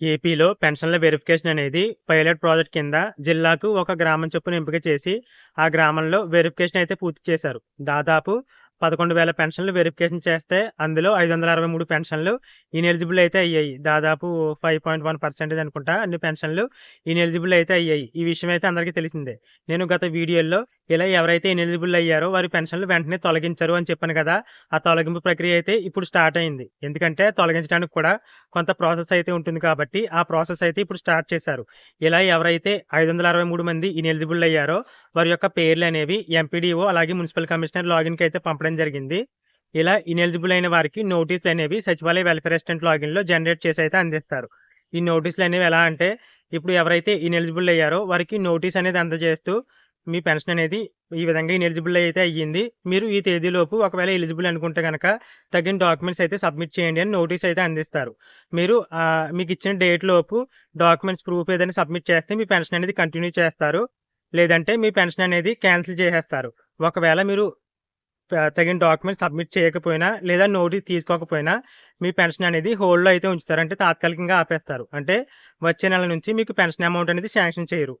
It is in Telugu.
ఏపీలో పెన్షన్ల వెరిఫికేషన్ అనేది పైలట్ ప్రాజెక్ట్ కింద జిల్లాకు ఒక గ్రామం చొప్పున ఎంపిక చేసి ఆ గ్రామంలో వెరిఫికేషన్ అయితే పూర్తి చేశారు. దాదాపు పదకొండు వేల పెన్షన్లు వెరిఫికేషన్ చేస్తే అందులో ఐదు వందల అరవై మూడు పెన్షన్లు ఇన్ఎలిజిబుల్ అయితే అయ్యాయి. దాదాపు ఫైవ్ పాయింట్ వన్ పర్సెంటేజ్ అనుకుంటా అన్ని పెన్షన్లు ఇన్ఎలిజిబుల్ అయితే అయ్యాయి. ఈ విషయం అయితే అందరికీ తెలిసిందే. నేను గత వీడియోలో ఇలా ఎవరైతే ఇన్ఎలిజిబుల్ అయ్యారో వారి పెన్షన్లు వెంటనే తొలగించరు అని చెప్పాను కదా ఆ తొలగింపు ప్రక్రియ అయితే ఇప్పుడు స్టార్ట్ అయింది. ఎందుకంటే తొలగించడానికి కూడా కొంత ప్రాసెస్ అయితే ఉంటుంది కాబట్టి ఆ ప్రాసెస్ అయితే ఇప్పుడు స్టార్ట్ చేశారు. ఇలా ఎవరైతే ఐదు వందల అరవై మూడు మంది ఇన్ఎలిజిబుల్ అయ్యారో వారి యొక్క పేర్లు అనేవి ఎంపీడీఓ అలాగే మున్సిపల్ కమిషనర్ లాగిన్కి అయితే పంపడం జరిగింది. ఇలా ఇనెలిజిబుల్ అయిన వారికి నోటీసులు అనేవి సచివాలయ వెల్ఫేర్ అసిస్టెంట్ లాగిన్లో జనరేట్ చేసి అయితే అందిస్తారు. ఈ నోటీసులు అనేవి ఎలా అంటే ఇప్పుడు ఎవరైతే ఇనెలిజిబుల్ అయ్యారో వారికి నోటీస్ అనేది అందజేస్తూ మీ పెన్షన్ అనేది ఈ విధంగా ఇనెలిజిబుల్ అయితే అయ్యింది. మీరు ఈ తేదీలోపు ఒకవేళ ఎలిజిబుల్ అనుకుంటే కనుక తగిన డాక్యుమెంట్స్ అయితే సబ్మిట్ చేయండి అని నోటీస్ అయితే అందిస్తారు. మీరు మీకు ఇచ్చిన డేట్ లోపు డాక్యుమెంట్స్ ప్రూఫ్ ఏదైనా సబ్మిట్ చేస్తే మీ పెన్షన్ అనేది కంటిన్యూ చేస్తారు. లేదంటే మీ పెన్షన్ అనేది క్యాన్సిల్ చేసేస్తారు. ఒకవేళ మీరు తగిన డాక్యుమెంట్స్ సబ్మిట్ చేయకపోయినా లేదా నోటీస్ తీసుకోకపోయినా మీ పెన్షన్ అనేది హోల్డ్లో అయితే ఉంచుతారు. అంటే తాత్కాలికంగా ఆపేస్తారు. అంటే వచ్చే నెల నుంచి మీకు పెన్షన్ అమౌంట్ అనేది శాంక్షన్ చేయరు.